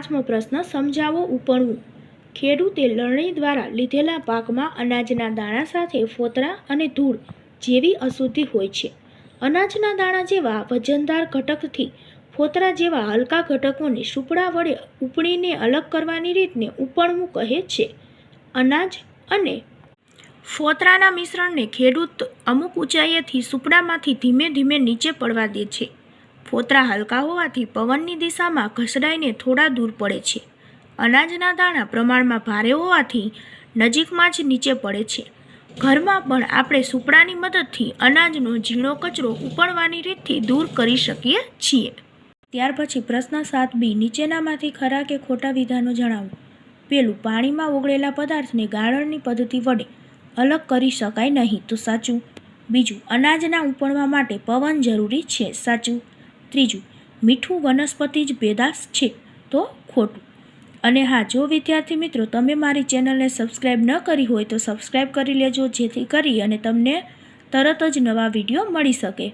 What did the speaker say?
પાંચમો પ્રશ્ન સમજાવો ઉપણવું. ખેડૂતે લણણી દ્વારા લીધેલા પાકમાં અનાજના દાણા સાથે ફોતરા અને ધૂળ જેવી અશુદ્ધિ હોય છે. અનાજના દાણા જેવા વજનદાર ઘટકથી ફોતરા જેવા હલકા ઘટકોને સુપડા વડે ઉપણીને અલગ કરવાની રીતને ઉપણવું કહે છે. અનાજ અને ફોતરાના મિશ્રણને ખેડૂત અમુક ઊંચાઈએથી સુપડામાંથી ધીમે ધીમે નીચે પડવા દે છે. ફોતરા હલકા હોવાથી પવનની દિશામાં ઘસડાઈને થોડા દૂર પડે છે. અનાજના દાણા પ્રમાણમાં ભારે હોવાથી નજીકમાં જ નીચે પડે છે. ઘરમાં પણ આપણે સુપડાની મદદથી અનાજનો ઝીણો કચરો ઉપણવાની રીતથી દૂર કરી શકીએ છીએ. ત્યાર પછી પ્રશ્ન સાત બી નીચેનામાંથી ખરા કે ખોટા વિધાનો જણાવો? પેલું પાણીમાં ઓગળેલા પદાર્થને ગાળણની પદ્ધતિ વડે અલગ કરી શકાય નહીં તો સાચું. બીજું, અનાજના ઉપણવા માટે પવન જરૂરી છે, સાચું. ત્રીજું, મીઠું વનસ્પતિ જ બેદાસ છે તો ખોટું. અને હા, જો વિદ્યાર્થી મિત્રો, તમે મારી ચેનલને સબસ્ક્રાઈબ ન કરી હોય તો સબસ્ક્રાઈબ કરી લેજો જેથી કરી અને તમને તરત જ નવા વીડિયો મળી શકે.